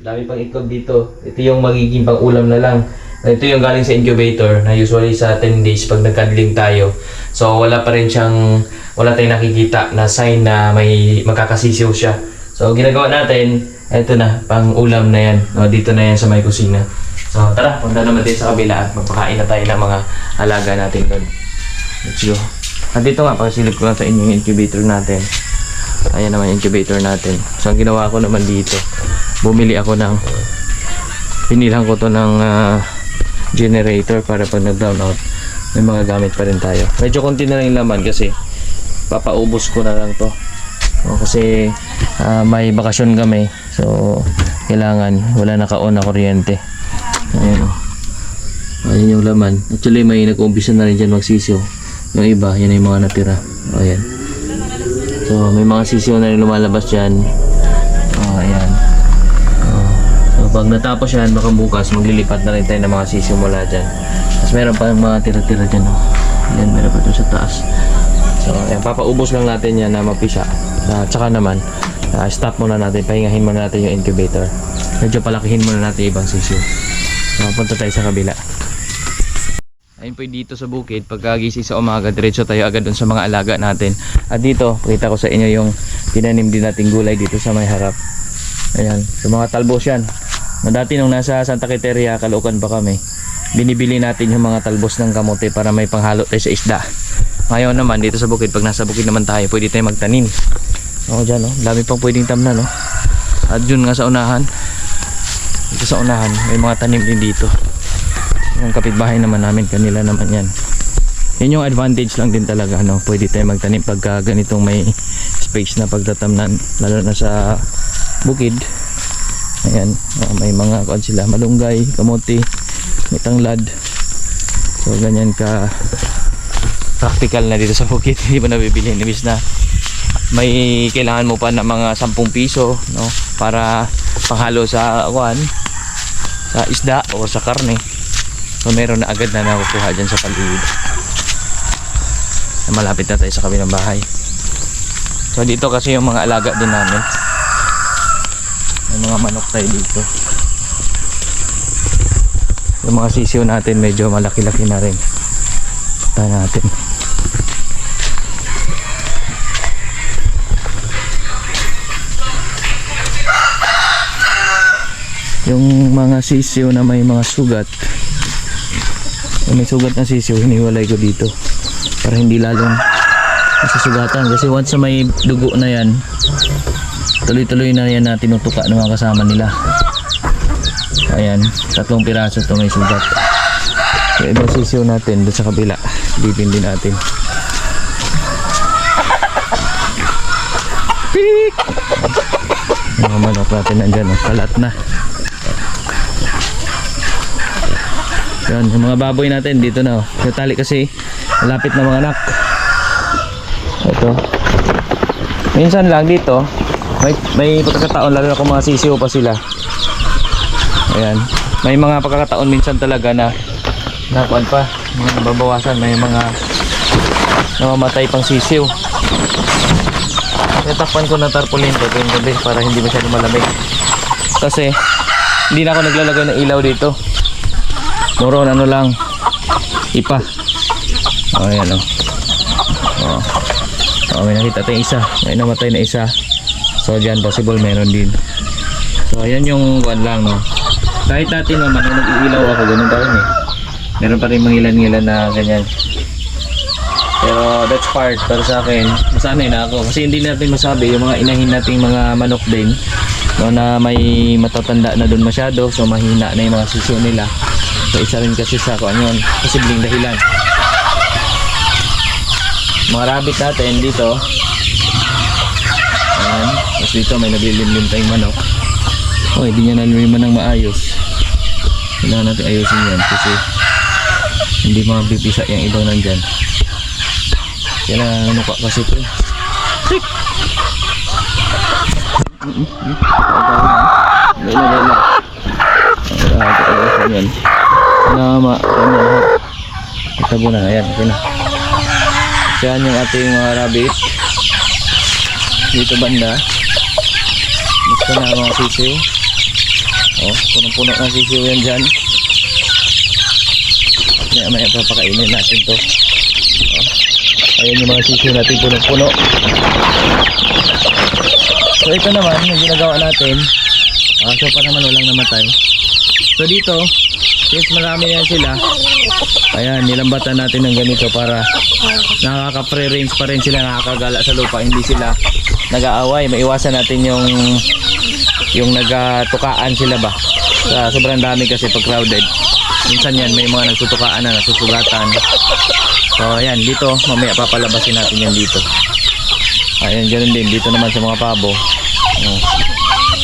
Dami pang itlog dito. Ito yung magiging pang ulam na lang. Ito yung galing sa incubator na usually sa 10 days pag nagkadling tayo. So wala pa rin siyang, wala tayong nakikita na sign na may magkakasisiw siya. So ginagawa natin, ito na, pang ulam na yan. No, dito na yan sa may kusina. So tara, punta naman din sa kabila at magpakain na tayo ng mga alaga natin doon. Let's go. At dito nga, pakisilip ko lang sa inyo yung incubator natin. Ayan naman yung incubator natin. So ang ginawa ko naman dito, bumili ako ng pinilang ko to ng ah, generator para pag nag-brown out may mga gamit pa rin tayo. Medyo konti na lang yung laman kasi papaubos ko na lang to. O, kasi ah, may bakasyon kami. So kailangan wala naka-on na kuryente. Ayan o. Ayan yung laman. Actually may nag-umpisa na rin dyan magsisiw. Yung iba, yan yung mga natira. O ayan. So may mga sisiw na rin lumalabas dyan. O ayan. So pag natapos yan, baka bukas maglilipat na rin tayo ng mga sisiw mula dyan. Tapos meron pa mga tira-tira dyan. Oh. Yan, meron pa dun sa taas. So ayan, papaubos lang natin yan na mapisa. At saka naman, ah, stop muna natin, pahingahin muna natin yung incubator. Medyo palakihin muna natin yung ibang sisiw. So punta tayo sa kabila. Ayun po dito sa bukid, pagkagising sa umaga, diretso tayo agad dun sa mga alaga natin. At dito, pakita ko sa inyo yung tinanim din nating gulay dito sa may harap. Ayan, sa mga talbos yan. Na dati nung nasa Santa Quiteria, Caloocan pa kami, binibili natin yung mga talbos ng kamote para may panghalo tayo sa isda. Ngayon naman, dito sa bukid, pag nasa bukid naman tayo, pwede tayo magtanim. O dyan, oh, dami pang pwedeng tamnan, no? At yun nga sa unahan, dito sa unahan, may mga tanim din dito. Yung kapitbahay naman namin, kanila naman yan. Yun yung advantage lang din talaga, no? Pwede tayo magtanim pagka ganitong may space na pagtatamnan, lalo na sa bukid. Ayan, oh, may mga kuan sila, malunggay, kamote, may tanglad. So ganyan ka practical na dito sa bukid, hindi mo nabibili ibis na may kailangan mo pa ng mga 10 piso, no? Para panghalo sa kuan sa isda o sa karne. So meron na agad na nakukuha dyan sa paligid. Malapit na tayo sa kabilang bahay. So dito kasi yung mga alaga din namin. Mga manok tayo dito. Yung mga sisiw natin medyo malaki-laki na rin. Tayo natin. Yung mga sisiw na may mga sugat yung may sugat na sisiw, hiniwalay ko dito para hindi lalong masasugatan kasi once may dugo na yan tuloy-tuloy na yan na tinutuka ng mga kasama nila. Ayan, tatlong piraso to may sugat. Yung ibang sisiw natin doon sa kabila. Bibin din natin. Yung mga manok natin nandyan, oh, kalat na. Yan, yung mga baboy natin dito na oh. Yung kasi malapit na mga anak. Ito. Minsan lang dito, may may pagkakataon lalo na kung mga sisiw pa sila. Ayan. May mga pagkakataon minsan talaga na nakuan pa, mga nababawasan, may mga namamatay pang sisiw. Natakpan ko ng tarpaulin ko tuwing para hindi masyado malamig. Kasi hindi na ako naglalagay ng ilaw dito. Moro ano lang ipa. Oh, ayan oh. Oh. Oh, may nakita tayong isa. May namatay na isa. So diyan possible meron din. So ayan yung one lang no. Kahit dati naman nung nag-iilaw ako ganun pa rin eh. Meron pa rin mangilan-ngilan na ganyan. Pero that's part para sa akin. Masanay na ako kasi hindi natin masabi yung mga inahin nating mga manok din no, na may matatanda na doon masyado so mahina na yung mga suso nila. So isa rin kasi sa kung ano yun, posibleng dahilan. Mga rabbit natin dito. Ayan. Tapos dito may naglilimlim tayong manok. Oh, hindi niya naliliman ng maayos. Kailangan natin ayusin yan kasi hindi mabibisa yung ibang nandyan. Kailangan ano ka kasi ito. eh. Na, wala. Wala, wala. Yan. Nama, lahat. Itabo na, ayan, okay na. Yan yung ating mga rabbit. Dito banda. Gusto na mga sisiw. Oh, punong-puno ng sisiw yan dyan. Maya maya papakainin natin to. Oh. Ayan yung mga sisiw natin punong-puno. So ito naman, yung ginagawa natin. Ah, so pa naman walang namatay. So dito, since marami yan sila, ayan, nilambatan natin ng ganito para nakaka-pre-range pa rin sila, nakakagala sa lupa, hindi sila nag-aaway. Maiwasan natin yung yung nagatukaan sila ba. Sa sobrang dami kasi pag crowded. Minsan yan, may mga nagtutukaan na, nasusugatan. So ayan, dito, mamaya papalabasin natin yan dito. Ayan, ganun din. Dito naman sa mga pabo. Oh.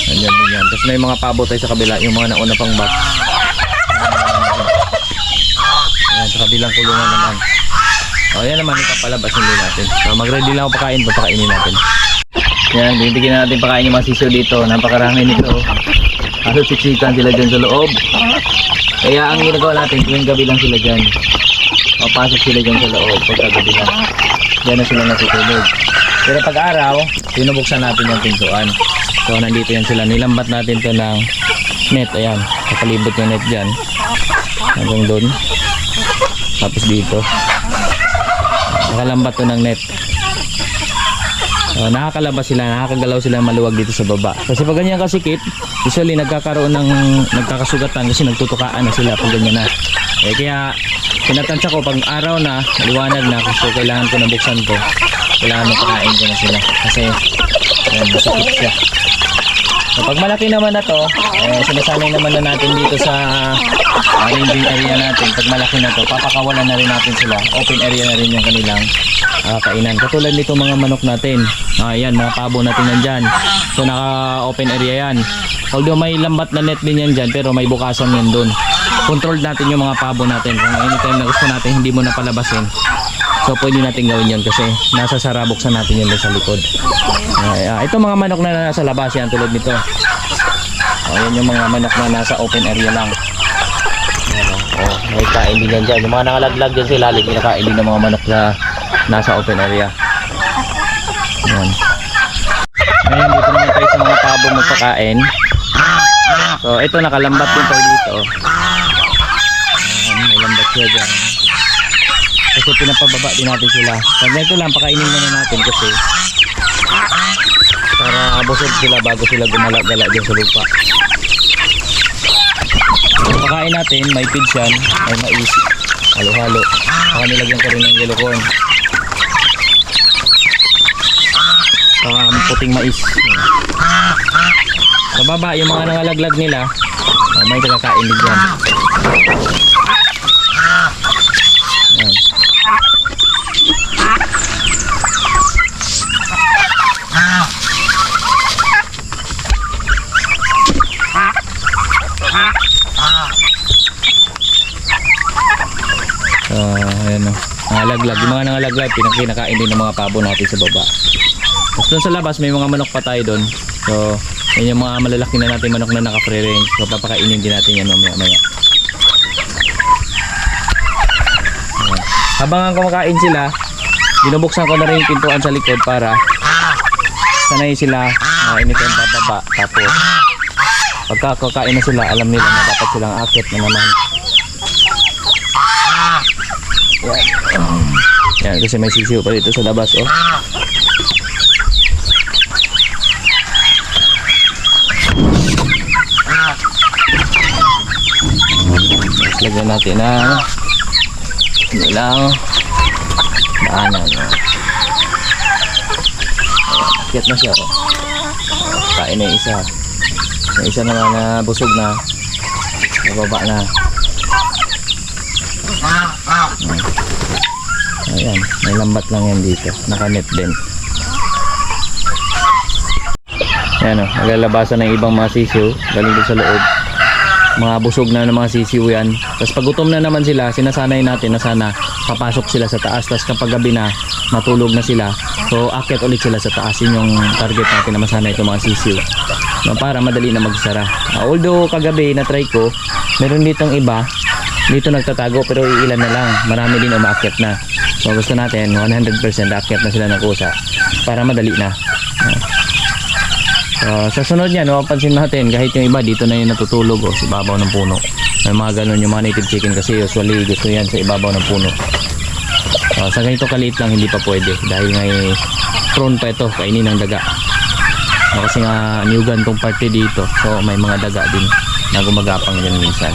Ayan din yan. Tapos may mga pabo tayo sa kabila, yung mga nauna pang box. Ayan, sa kabilang kulungan naman. O, yan naman, ipapalabasin din natin. So, mag-ready lang ako pakain, papakainin natin. Yan, bibigyan na natin pakain yung mga sisiyo dito. Napakarami nito. Kaso siksikan sila dyan sa loob. Kaya ang ginagawa natin, tuwing gabi lang sila dyan. Papasok sila dyan sa loob pagkagabi lang. Diyan na sila natutulog. Pero pag araw, pinubuksan natin yung pintuan. So nandito yan sila. Nilambat natin to ng net. Ayan. Nakalibot yung net dyan. Hanggang doon. Tapos dito. Nakalambat to ng net. So, nakakalabas sila, nakakagalaw sila maluwag dito sa baba. Kasi pag ganyan kasikip, usually nagkakaroon ng nagkakasugatan kasi nagtutukaan na sila pag ganyan na. Eh, kaya tinatansya ko pag araw na, maliwanag na, so kailangan ko na buksan to. Kailangan mapakain ko na sila. Kasi, ayan, masakit siya. So, pag malaki naman na to, eh, sinasanay naman na natin dito sa uh, ranging area natin. Pag malaki na to, papakawalan na rin natin sila. Open area na rin yung kanilang ah, kainan. Katulad nito mga manok natin. Ah, yan, mga pabo natin nandyan. So, naka-open area yan. Although may lambat na net din yan dyan, pero may bukasan yan dun. Control natin yung mga pabo natin. Kung anytime na gusto natin, hindi mo na palabasin. So pwede natin gawin yan kasi nasa sarabuksan natin yun sa likod. Ay, ah, ito mga manok na nasa labas yan tulad nito. Oh, yan yung mga manok na nasa open area lang. Ayan, oh, may kain din yan dyan. Yung mga nangalaglag dyan sa ilalim, kinakain din ng mga manok na nasa open area. Ayan. Ngayon dito naman tayo sa mga pabo magpakain. So ito nakalambat din tayo dito. Ayan, may lambat siya dyan. Kasi pinapababa din natin sila. Pag ganito lang, pakainin muna natin kasi para busog sila bago sila gumala-gala dyan sa lupa. Pakain natin, may feeds yan, may mais, halo-halo. Saka nilagyan ko rin ng yellow corn. Saka puting mais. Sa baba, yung mga nangalaglag nila, ah, may nakakain din dyan. Yan. Ah, ayan o. Nangalaglag. Yung mga nangalaglag, pinakinakain din ng mga pabo natin sa baba. Tapos doon sa labas, may mga manok pa tayo doon. So, yan yung mga malalaki na natin manok na naka-free range. So, papakainin din natin yan mamaya maya. Ayan. Habang ang kumakain sila, binubuksan ko na rin yung pintuan sa likod para sanay sila na init yung bababa. Tapos, pagka kakain na sila, alam nila na dapat silang akit na naman. Yan, kasi may sisiyo pa dito sa labas, oh. Tapos lagyan natin na ano lang daanan. Oh. Akit na siya, oh. Kain na isa. Yung isa naman na busog na. Nababa na. Ayan, may lambat lang yan dito. Nakanet din. Ayan o, naglalabasan ng ibang mga sisiw. Galing din sa loob. Mga busog na ng mga sisiw yan. Tapos pag gutom na naman sila, sinasanay natin na sana papasok sila sa taas. Tapos kapag gabi na, matulog na sila. So, akyat ulit sila sa taas. Yun yung target natin na masanay itong mga sisiw. No, para madali na magsara. Ah, although kagabi na try ko, meron ditong iba dito nagtatago pero ilan na lang marami din umaakyat na so gusto natin 100% akyat na sila ng kusa para madali na so sa sunod niyan, mapapansin natin kahit yung iba dito na yung natutulog o sa ibabaw ng puno. May mga ganun yung mga native chicken kasi usually gusto yan sa ibabaw ng puno. So, sa ganito kaliit lang hindi pa pwede dahil ngay prone pa ito kainin ng daga. No, kasi nga niyugan tong parte dito so may mga daga din na gumagapang dyan minsan.